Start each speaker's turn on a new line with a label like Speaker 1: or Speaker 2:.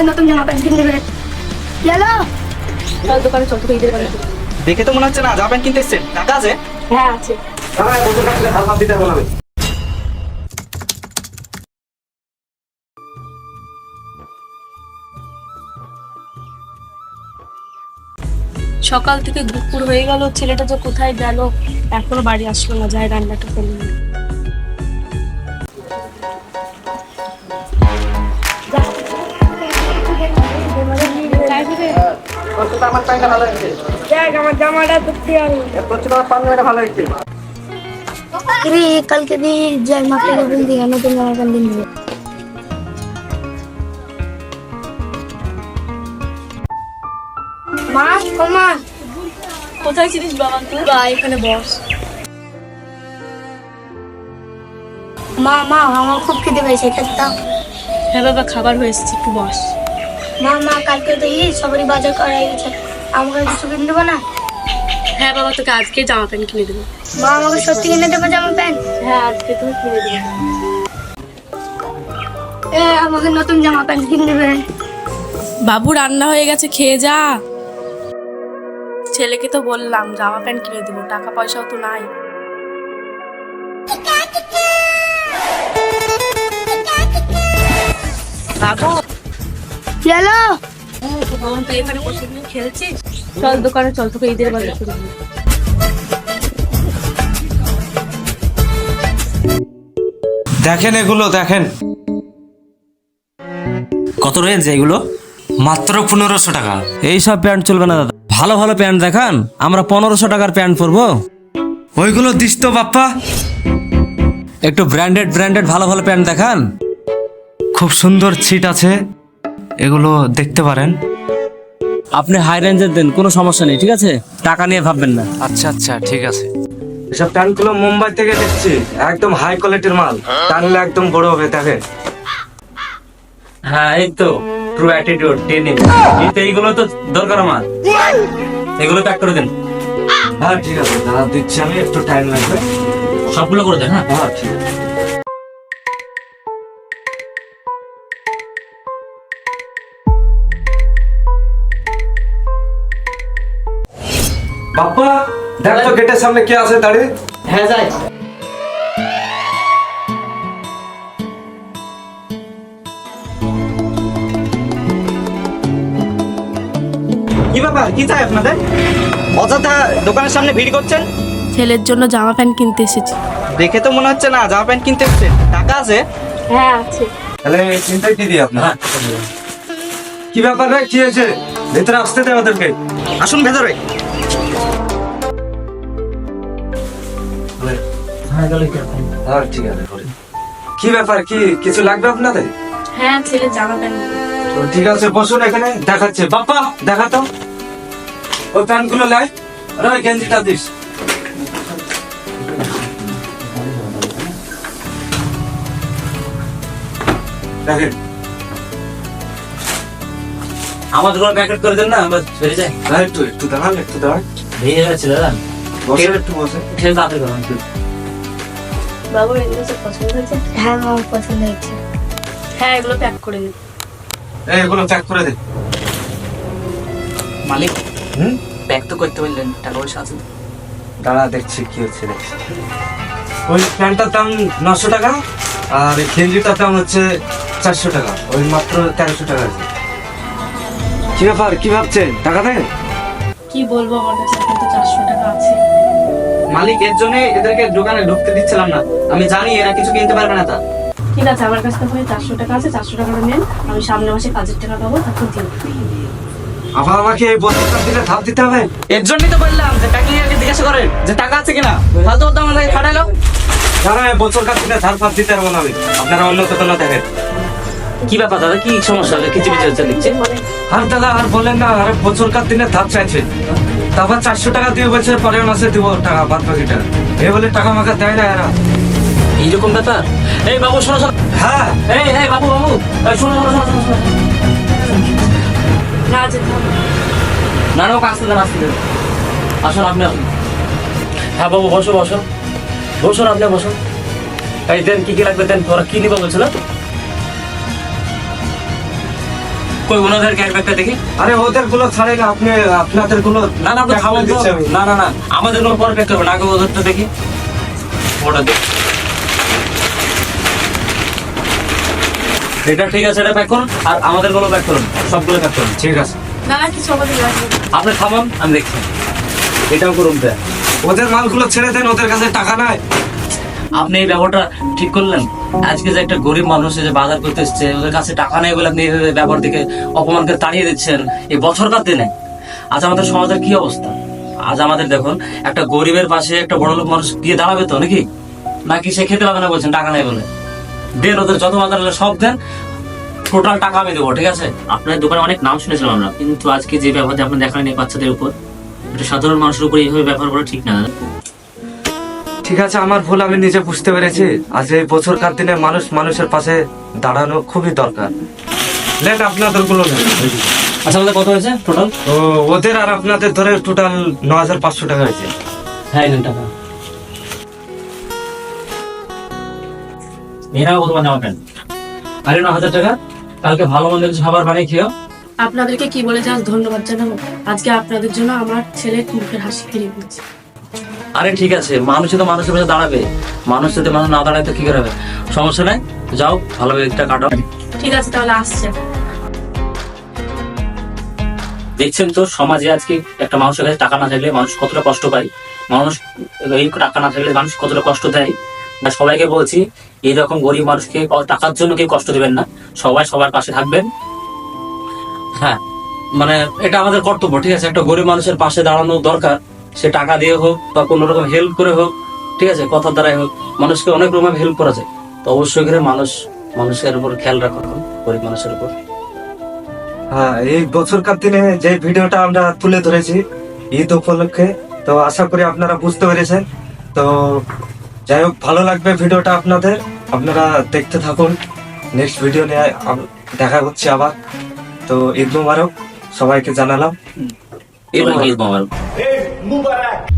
Speaker 1: নতুন
Speaker 2: দোকানে
Speaker 3: দেখে তো মনে হচ্ছে না জামা প্যান্ট এসছেন টাকা
Speaker 2: হ্যাঁ আছে। সকাল থেকে দুপুর হয়ে গেল, ছেলেটা যে কোথায় গেল, এখনও বাড়ি আসলো না, যায় রান্নাটা করল
Speaker 4: তো আমার প্যান্টটা ভালো হয়েছে।
Speaker 1: দেখ আমার জামাটা আমি
Speaker 4: তোর আমার পাঞ্জাবিটা ভালো হয়েছে।
Speaker 1: রে কালকে দিয়ে যাই মাকে কিনে মা ও মা।
Speaker 2: কোথায় ছিলিস বাবা তুই? বা এখানে বস।
Speaker 1: মা মা আমার খুব খেতে পেয়েছে খেতে দাও।
Speaker 2: হ্যাঁ বাবা খাবার হয়ে এসেছে একটু বস।
Speaker 1: মা মা কালকে তো ই সবারই বাজার করা গেছে। আমাকে কিছু কিনে দেবো না?
Speaker 2: হ্যাঁ বাবা তোকে আজকে জামা প্যান্ট কিনে দেবো।
Speaker 1: মা আমাকে সত্যি কিনে দেবো জামা প্যান্ট?
Speaker 2: হ্যাঁ আজকে তুমি কিনে দেবো।
Speaker 1: এ আমাকে নতুন জামা প্যান্ট কিনে দেবে।
Speaker 2: বাবু রান্না হয়ে গেছে খেয়ে যা। ছেলেকে তো বললাম জামা প্যান্ট কিনে দেবো টাকা পয়সাও তো নাই। বাবু
Speaker 1: চলো।
Speaker 2: খেলছিস চল দোকানে চল তোকে ঈদের বাজার করে।
Speaker 5: দেখেন এগুলো দেখেন।
Speaker 6: কত রেঞ্জ এগুলো?
Speaker 5: মাত্র পনেরোশো টাকা। এই সব প্যান্ট চলবে না দাদা। ভালো ভালো প্যান্ট দেখান। আমরা পনেরোশো টাকার প্যান্ট পরবো। ওইগুলো দিস তো বাপ্পা। একটু ব্র্যান্ডেড ব্র্যান্ডেড ভালো ভালো প্যান্ট দেখান। খুব সুন্দর ছিট আছে। এগুলো দেখতে পারেন। আপনি হাই রেঞ্জের দেন কোনো সমস্যা নেই ঠিক আছে? টাকা নিয়ে ভাববেন না। আচ্ছা আচ্ছা ঠিক আছে।
Speaker 4: এসব প্যান্টগুলো মুম্বাই থেকে দেখছি একদম হাই কোয়ালিটির মাল। টানলে একদম বড় হবে দেখেন।
Speaker 6: হ্যাঁ এই তো ট্রু অ্যাটিটিউড টেনিং। কিন্তু এইগুলো তো দরকার আমার। এগুলো প্যাক করে দেন।
Speaker 4: হ্যাঁ ঠিক আছে দাদা দিচ্ছি আমি একটু টাইম লাগবে।
Speaker 6: সবগুলো করে দেন হ্যাঁ?
Speaker 4: হ্যাঁ ঠিক আছে। বাপ্পা দেখ তো গেটের সামনে কে আছে দাঁড়িয়ে।
Speaker 3: হ্যাঁ যাই। কি ব্যাপার? কি চাই আপনাদের? অযথা দোকানের সামনে ভিড় করছেন?
Speaker 2: ছেলের জন্য জামা প্যান্ট কিনতে এসেছি।
Speaker 3: দেখে তো মনে হচ্ছে না জামা প্যান্ট কিনতে এসছেন টাকা আছে?
Speaker 2: হ্যাঁ আছে।
Speaker 4: তাহলে চিন্তাই কি দিই আপনার। কি ব্যাপার রে? কি হয়েছে? ভেতরে আসতে দে ওদেরকে।
Speaker 3: আসুন ভেতরে।
Speaker 4: হ্যাঁ ঠিক আছে করে। কি ব্যাপার কি কিছু লাগবে আপনাদের?
Speaker 2: হ্যাঁ ছেলের জামা প্যান্ট
Speaker 4: তো ঠিক আছে বসুন এখানে দেখাচ্ছে। বাপ্পা দেখা তো। ওই গুলো লাই আর ওই গেঞ্জিটা দিস। দেখেন।
Speaker 6: আমাদের কোনো প্যাকেট করে দেন না আমরা বেরিয়ে যাই
Speaker 4: একটু একটু দাঁড়ান একটু দাঁড়ান।
Speaker 6: ভেঙে যাচ্ছে দাদা।
Speaker 4: বসে একটু বসে
Speaker 6: খেলে তাড়াতাড়ি করুন
Speaker 2: এগুলো সব পছন্দ হয়েছে?
Speaker 1: হ্যাঁ আমার পছন্দ হয়েছে।
Speaker 2: হ্যাঁ এগুলো প্যাক করে দিন।
Speaker 4: এই এগুলো প্যাক করে দে।
Speaker 3: মালিক
Speaker 4: হুম?
Speaker 3: ব্যাগ তো করতে বললেন টাকা পয়সা আছে?
Speaker 4: দাঁড়া দেখছি কি হচ্ছে দেখছি। ওই প্যান্টটার দাম নশো টাকা আর এই গেঞ্জিটার দাম হচ্ছে চারশো টাকা। ওই মাত্র তেরোশো টাকা আছে। কি ব্যাপার কি ভাবছেন? টাকা দেন?
Speaker 2: কি বলব আমার কাছে এখন তো চারশো টাকা আছে।
Speaker 3: মালিক এর জন্য এদেরকে দোকানে ঢুকতে দিচ্ছিলাম না। আমি জানি এরা কিছু কিনতে পারবে না তা।
Speaker 2: ঠিক আছে আমার কাছে তখন চারশো টাকা আছে চারশো টাকাটা নেন আমি সামনে মাসে কাজের টাকা পাবো তখন দিন
Speaker 4: আবার আমাকে এই বস্তুটা দিলে ধাপ দিতে হবে।
Speaker 3: এর জন্যই তো বললাম যে জিজ্ঞাসা করেন যে টাকা আছে কিনা। ফালতু ফালতু আমাদের খাটাইলো
Speaker 4: এই বছর কাছ থেকে ধার ফাপ দিতে পারব না আমি আপনারা অন্য কোথাও দেখেন
Speaker 6: কি ব্যাপার দাদা কি সমস্যা? হলো কিছু হচ্ছে দেখছি
Speaker 4: আর দাদা আর বলেন না আর বছর কার দিনে ধাপ চাইছে? তারপর চারশো টাকা দিয়ে বলছে পরের মাসে দিব টাকা বাদ বাকি টাকা। এ বলে টাকা আমাকে দেয় না এরা।
Speaker 6: এইরকম ব্যাপার? এই বাবু শোনো শোনো।
Speaker 4: হ্যাঁ।
Speaker 6: এই এই বাবু বাবু। এই, শোনো শোনো শোনো শোনো,
Speaker 2: না না।
Speaker 6: ওকে আসতে দেন আসতে দেন আসুন আপনি আসুন। হ্যাঁ বাবু বসো বসো। বসুন আপনি বসুন। এই দেন কি কি লাগবে দেন। তোরা কি নিবো বলছিল? কই ওনাদের ব্যাগটা দেখি।
Speaker 4: আরে ওদেরগুলো ছাড়ে না আপনি আপনাদেরগুলো
Speaker 6: না না আপনি
Speaker 4: দিচ্ছি।
Speaker 6: না না না আমাদের কোনো পরে প্যাক করবেন। আগে ওদেরটা দেখি। ওটা দেখি। এটা ঠিক আছে এটা প্যাক করুন আর আমাদেরগুলো প্যাক করুন। সবগুলো প্যাক করুন।
Speaker 4: ঠিক আছে।
Speaker 2: না না কিছু আমাদের
Speaker 6: আপনি আমি দেখছি। এটাও করুন
Speaker 4: ওদের মালগুলো ছেড়ে দেন ওদের কাছে টাকা নাই।
Speaker 6: আপনি এই ব্যাপারটা ঠিক করলেন? আজকে যে একটা গরিব মানুষ যে বাজার করতে এসছে, ওদের কাছে টাকা নেই বলে আপনি ব্যাপার থেকে অপমানকে তাড়িয়ে দিচ্ছেন এই বছরকার দিনে। আজ আমাদের সমাজের কি অবস্থা? আজ আমাদের দেখুন, একটা গরিবের পাশে একটা বড় লোক মানুষ গিয়ে দাঁড়াবে তো নাকি? নাকি সে খেতে পাবে না বলছেন টাকা নেই বলে? দেন ওদের যত হলে সব দেন টোটাল টাকা আমি দেবো, ঠিক আছে?
Speaker 7: আপনার দোকানে অনেক নাম শুনেছিলাম আমরা, কিন্তু আজকে যে ব্যবহার আপনি দেখালেন এই বাচ্চাদের উপর, এটা সাধারণ মানুষের উপর এইভাবে ব্যবহার করা ঠিক না।
Speaker 4: ঠিক আছে আমার ভুল আমি নিজে বুঝতে পেরেছি। আজ এই বছরকার দিনে মানুষ মানুষের পাশে দাঁড়ানো খুবই দরকার। লেট আপনাদেরগুলো
Speaker 6: আচ্ছা আমাদের কত হয়েছে টোটাল
Speaker 4: ও ওদের আর আপনাদের ধরে টোটাল ন হাজার পাঁচশো টাকা হয়েছে।
Speaker 6: হ্যাঁ টাকা।
Speaker 7: কত প্যান্ট
Speaker 6: আরে ন হাজার টাকা? কালকে ভালো মন্দ কিছু খাবার বানিয়ে খেয়েও।
Speaker 2: আপনাদেরকে কি বলে যাস ধন্যবাদ জানাব। আজকে আপনাদের জন্য আমার ছেলে মুখের হাসি ফিরিয়ে দিয়েছে।
Speaker 6: আরে ঠিক আছে মানুষই তো মানুষের পাশে দাঁড়াবে। মানুষ যদি মানুষ না দাঁড়ায় তো কি করে হবে? সমস্যা নাই যাও ভালোভাবে একটা কাটো
Speaker 2: ঠিক আছে তাহলে আসছে।
Speaker 7: দেখছেন তো সমাজে আজকে একটা মানুষের কাছে টাকা না থাকলে মানুষ কতটা কষ্ট পায়? মানুষ এই টাকা না থাকলে মানুষ কতটা কষ্ট দেয়? না সবাইকে বলছি এইরকম গরিব মানুষকে টাকার জন্য কেউ কষ্ট দেবেন না। সবাই সবার পাশে থাকবেন।
Speaker 6: হ্যাঁ মানে এটা আমাদের কর্তব্য ঠিক আছে? একটা গরিব মানুষের পাশে দাঁড়ানো দরকার। সে টাকা দিয়ে হোক বা কোনো রকম হেল্প করে হোক ঠিক আছে কথার দ্বারাই হোক মানুষকে অনেক রকম হেল্প করা যায়। তো অবশ্যই করে মানুষ মানুষের উপর খেয়াল রাখুন গরিব মানুষের উপর।
Speaker 4: হ্যাঁ এই বছরকার দিনে যে ভিডিওটা আমরা তুলে ধরেছি ঈদ উপলক্ষে তো আশা করি আপনারা বুঝতে পেরেছেন। তো যাই হোক ভালো লাগবে ভিডিওটা আপনাদের। আপনারা দেখতে থাকুন। নেক্সট ভিডিও নিয়ে দেখা হচ্ছে আবার। তো ঈদ মুবারক সবাইকে জানালাম।
Speaker 7: ঈদ মোবারক